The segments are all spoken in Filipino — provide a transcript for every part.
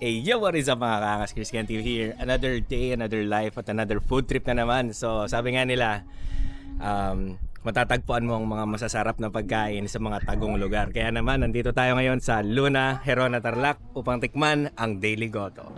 Hey, yo, what is up mga kakas? Chris Cantil here. Another day, another life, at another food trip na naman. So, sabi nga nila, um, matatagpuan mo ang mga masasarap na pagkain sa mga tagong lugar. Kaya naman, nandito tayo ngayon sa Luna, Herona, Tarlac upang tikman ang Daily Goto.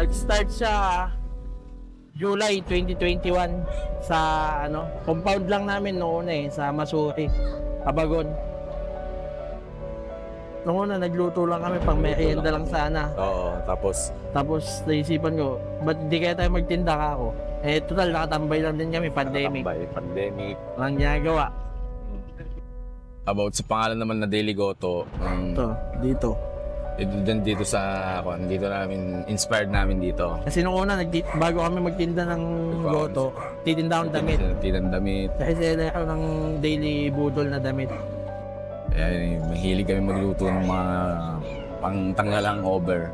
Nag-start siya July 2021 sa ano, compound lang namin noon eh sa Masuri, Abagon. Noong una nagluto lang kami pang merienda lang sana. Oo, tapos Tapos naisipan ko, ba't di kaya tayo magtinda ka ako? Eh total nakatambay lang din kami pandemic. nakatambay, pandemic. Walang ginagawa. About sa pangalan naman na Daily Goto, um, Ito, dito. Eh, din dito sa, kung dito namin, inspired namin dito. Kasi nung una, nagti- bago kami magtinda ng goto, titinda akong damit. Tinang damit. Kasi sila ako ng daily budol na damit. Kaya mahilig kami magluto ng mga pangtanggalang over.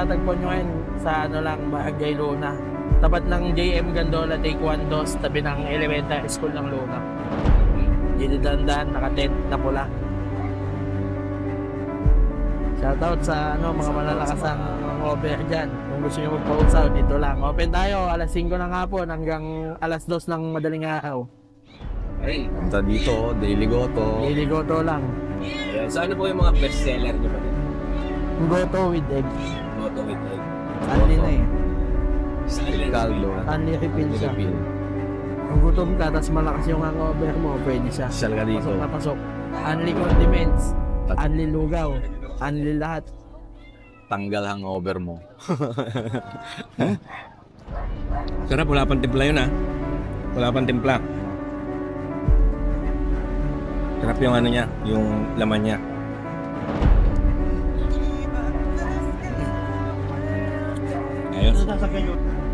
Matatagpuan nyo ngayon sa ano lang, Barangay Luna. Tapat ng JM Gandola Taekwondo, tabi ng elementary school ng Luna. Dito dandan, nakatent na pula. Shoutout sa ano, mga malalakasang over dyan. Kung gusto nyo magpa-usaw, dito lang. Open tayo, alas 5 ng hapon hanggang alas 2 ng madaling araw. Punta dito, Daily Goto. Daily goto lang. Yeah, so ano po yung mga best seller nyo ba? Goto with egg. Goto with egg. Anli na eh. Caldo. Anli refill siya. Kung gutom ka, tapos malakas yung hangover mo, pwede siya. Social ka dito. Pasok na pasok. Unli condiments, unli lugaw, unli lahat. Tanggal hangover mo. Sarap, wala pang timpla yun ah. Wala pang timpla. Sarap yung ano niya, yung laman niya. Sasakyan yun?